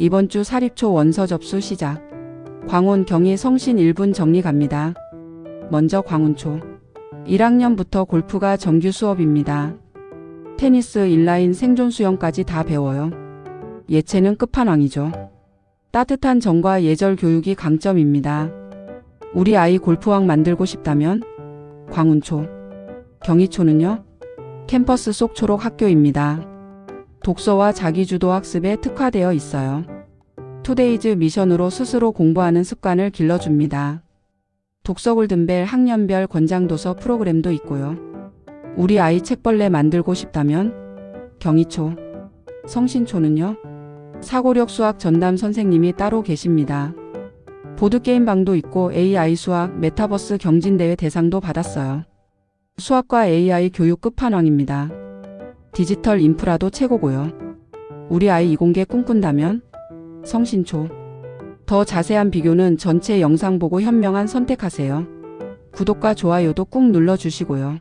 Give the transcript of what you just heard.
이번 주 사립초 원서 접수 시작. 광운 경희 성신 1분 정리 갑니다. 먼저 광운초. 1학년부터 골프가 정규 수업입니다. 테니스 인라인 생존 수영까지 다 배워요. 예체는 끝판왕이죠. 따뜻한 정과 예절 교육이 강점입니다. 우리 아이 골프왕 만들고 싶다면 광운초. 경희초는요? 캠퍼스 속 초록 학교입니다. 독서와 자기주도 학습에 특화되어 있어요. 투데이즈 미션으로 스스로 공부하는 습관을 길러줍니다. 독서 골든벨 학년별 권장도서 프로그램도 있고요. 우리 아이 책벌레 만들고 싶다면 경희초, 성신초는요. 사고력 수학 전담 선생님이 따로 계십니다. 보드게임 방도 있고 AI 수학 메타버스 경진대회 대상도 받았어요. 수학과 AI 교육 끝판왕입니다. 디지털 인프라도 최고고요. 우리 아이 이공계 꿈꾼다면 성신초. 더 자세한 비교는 전체 영상 보고 현명한 선택하세요. 구독과 좋아요도 꾹 눌러주시고요.